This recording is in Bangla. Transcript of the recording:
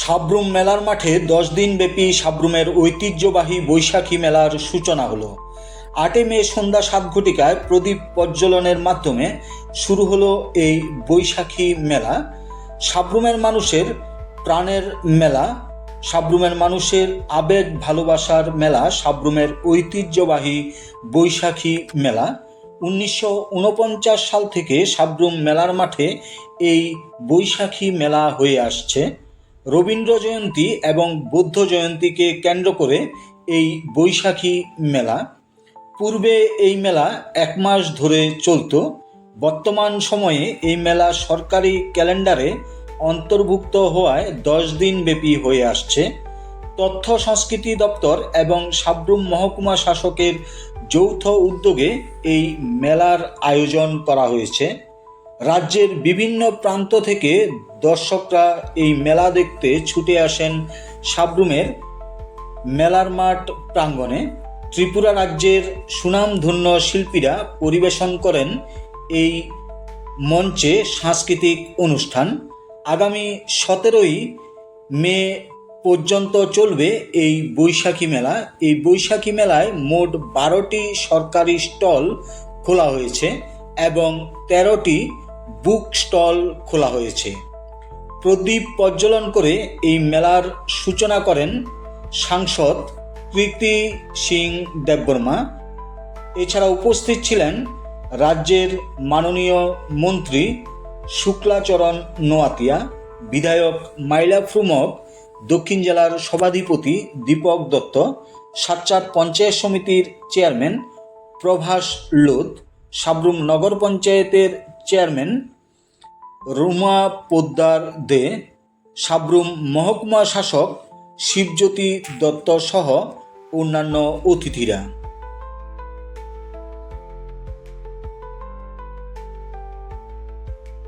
সাবরুম মেলার মাঠে দশ দিনব্যাপী সাবরুমের ঐতিহ্যবাহী বৈশাখী মেলার সূচনা হলো। আটে মে সন্ধ্যা সাত ঘটিকায় প্রদীপ প্রজ্বলনের মাধ্যমে শুরু হলো এই বৈশাখী মেলা। সাবরুমের মানুষের প্রাণের মেলা, সাবরুমের মানুষের আবেগ ভালোবাসার মেলা, সাবরুমের ঐতিহ্যবাহী বৈশাখী মেলা। উনিশশো উনপঞ্চাশ সাল থেকে সাবরুম মেলার মাঠে এই বৈশাখী মেলা হয়ে আসছে। রবীন্দ্র জয়ন্তী এবং বৌদ্ধ জয়ন্তীকে কেন্দ্র করে এই বৈশাখী মেলা। পূর্বে এই মেলা এক মাস ধরে চলতো। বর্তমান সময়ে এই মেলা সরকারি ক্যালেন্ডারে অন্তর্ভুক্ত হওয়ায় দশ দিন ব্যাপী হয়ে আসছে। তথ্য সংস্কৃতি দপ্তর এবং সাবরুম মহকুমা শাসকের যৌথ উদ্যোগে এই মেলার আয়োজন করা হয়েছে। রাজ্যের বিভিন্ন প্রান্ত থেকে দর্শকরা এই মেলা দেখতে ছুটে আসেন সাবরুমের মেলার মাঠ প্রাঙ্গণে। ত্রিপুরা রাজ্যের সুনামধন্য শিল্পীরা পরিবেশন করেন এই মঞ্চে সাংস্কৃতিক অনুষ্ঠান। আগামী সতেরোই মে পর্যন্ত চলবে এই বৈশাখী মেলা। এই বৈশাখী মেলায় মোট বারোটি সরকারি স্টল খোলা হয়েছে এবং তেরোটি বুক স্টল খোলা হয়েছে। প্রদীপ প্রজ্বলন করে এই মেলার সূচনা করেন সাংসদ প্রীতি সিং দেববর্মা। এছাড়া উপস্থিত ছিলেন রাজ্যের মাননীয় মন্ত্রী শুক্লাচরণ নোয়াতিয়া, বিধায়ক মাইলা ফ্রুমক দক্ষিণ জেলার সভাধিপতি দীপক দত্ত, সাতচার পঞ্চায়েত সমিতির চেয়ারম্যান প্রভাস লোধ সাবরুম নগর পঞ্চায়েতের চেয়ারম্যান রুমা পোদ্দার দে, সাবরুম মহকুমা শাসক শিবজ্যোতি দত্ত সহ অন্যান্য অতিথিরা।